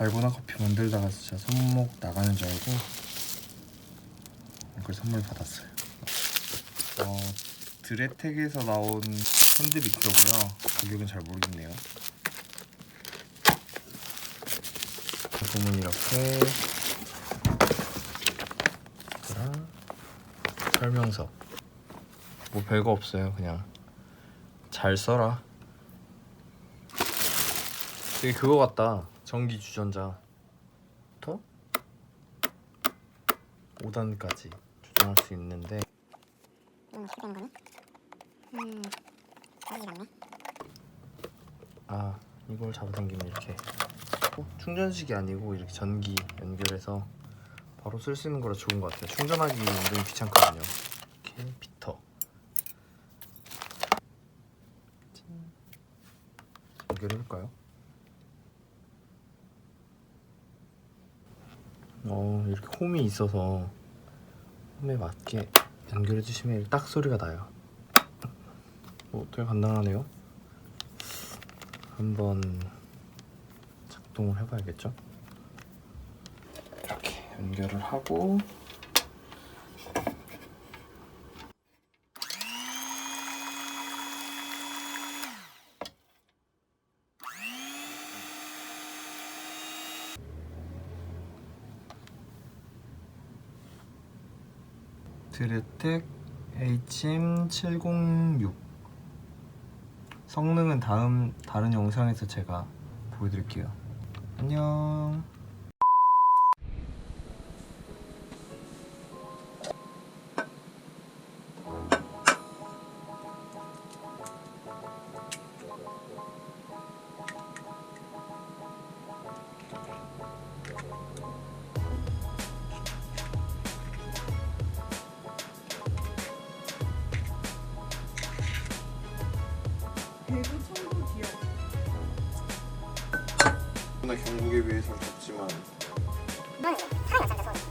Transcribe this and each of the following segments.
달고나 커피 만들다가 진짜 손목 나가는 줄 알고 이걸 선물 받았어요. 어, 드레텍에서 나온 핸드 믹서고요. 가격은 잘 모르겠네요. 제품은 이렇게 이거랑 설명서 뭐 별거 없어요. 그냥 잘 써라. 되게 그거 같다. 전기 주전자부터 5단까지 조정할 수 있는데 음, 되는 거네. 음, 여기 맞네. 아 이걸 잡아당기면 이렇게 어, 충전식이 아니고 이렇게 전기 연결해서 바로 쓸 수 있는 거라 좋은 것 같아요. 충전하기 은근히 귀찮거든요. 이렇게 비터 짠. 연결해볼까요? 어 이렇게 홈이 있어서 홈에 맞게 연결해 주시면 딱 소리가 나요. 뭐 되게 간단하네요. 한번 작동을 해봐야겠죠? 이렇게 연결을 하고 드레텍 HM706 성능은 다음 다른 영상에서 제가 보여드릴게요. 안녕. 누구나 경북에 비해서 덥지만. 넌 사람이 없었다 서울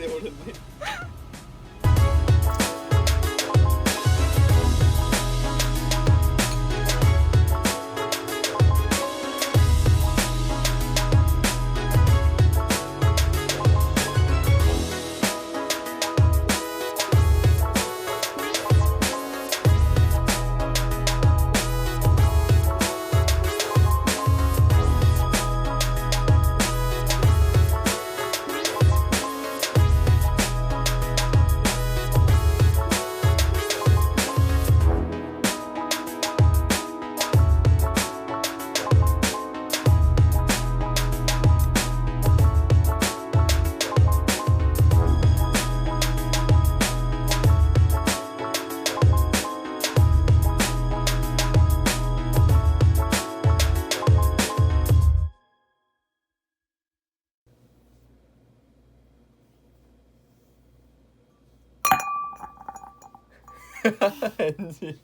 돼버렸네. 哈很紧